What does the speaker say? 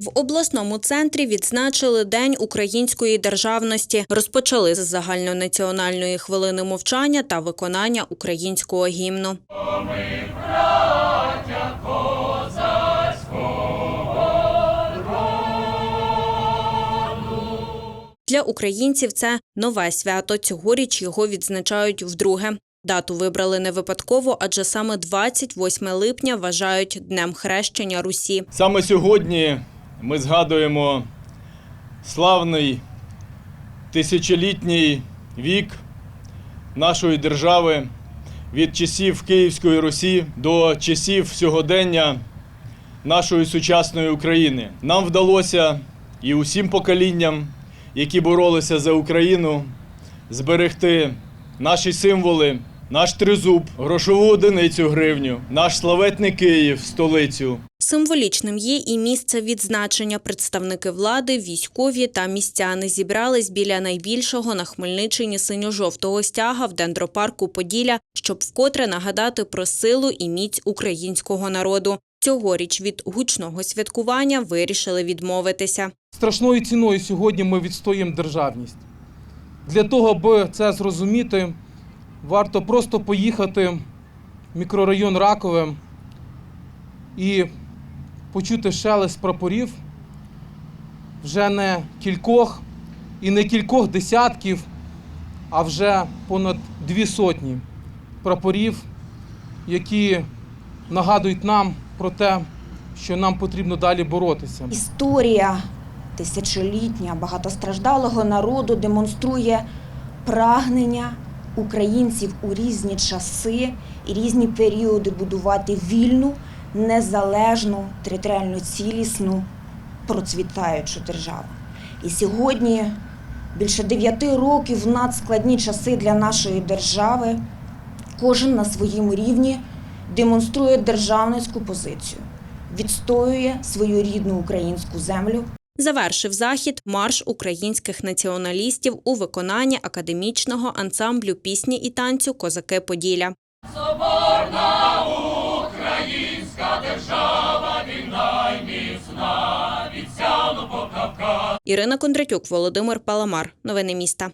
В обласному центрі відзначили День української державності. Розпочали з загальнонаціональної хвилини мовчання та виконання українського гімну. Для українців це нове свято. Цьогоріч його відзначають вдруге. Дату вибрали не випадково, адже саме 28 липня вважають днем хрещення Русі. Саме сьогодні ми згадуємо славний тисячолітній вік нашої держави від часів Київської Русі до часів сьогодення нашої сучасної України. Нам вдалося і усім поколінням, які боролися за Україну, зберегти наші символи, наш тризуб, грошову одиницю гривню, наш славетний Київ, столицю. Символічним є і місце відзначення. Представники влади, військові та містяни зібрались біля найбільшого на Хмельниччині синьо-жовтого стяга в дендропарку Поділля, щоб вкотре нагадати про силу і міць українського народу. Цьогоріч від гучного святкування вирішили відмовитися. Страшною ціною сьогодні ми відстоїмо державність. Для того, аби це зрозуміти, варто просто поїхати в мікрорайон Ракове і почути шелест прапорів вже не кількох і не кількох десятків, а вже понад дві сотні прапорів, які нагадують нам про те, що нам потрібно далі боротися. Історія тисячолітня багатостраждалого народу демонструє прагнення українців у різні часи і різні періоди будувати вільну, незалежну, територіально цілісну, процвітаючу державу. І сьогодні, більше дев'яти років в надскладні часи для нашої держави, кожен на своєму рівні демонструє державницьку позицію, відстоює свою рідну українську землю, Завершив захід марш українських націоналістів у виконанні академічного ансамблю пісні і танцю Козаки Поділля. Ірина Кондратюк, Володимир Паламар. Новини міста.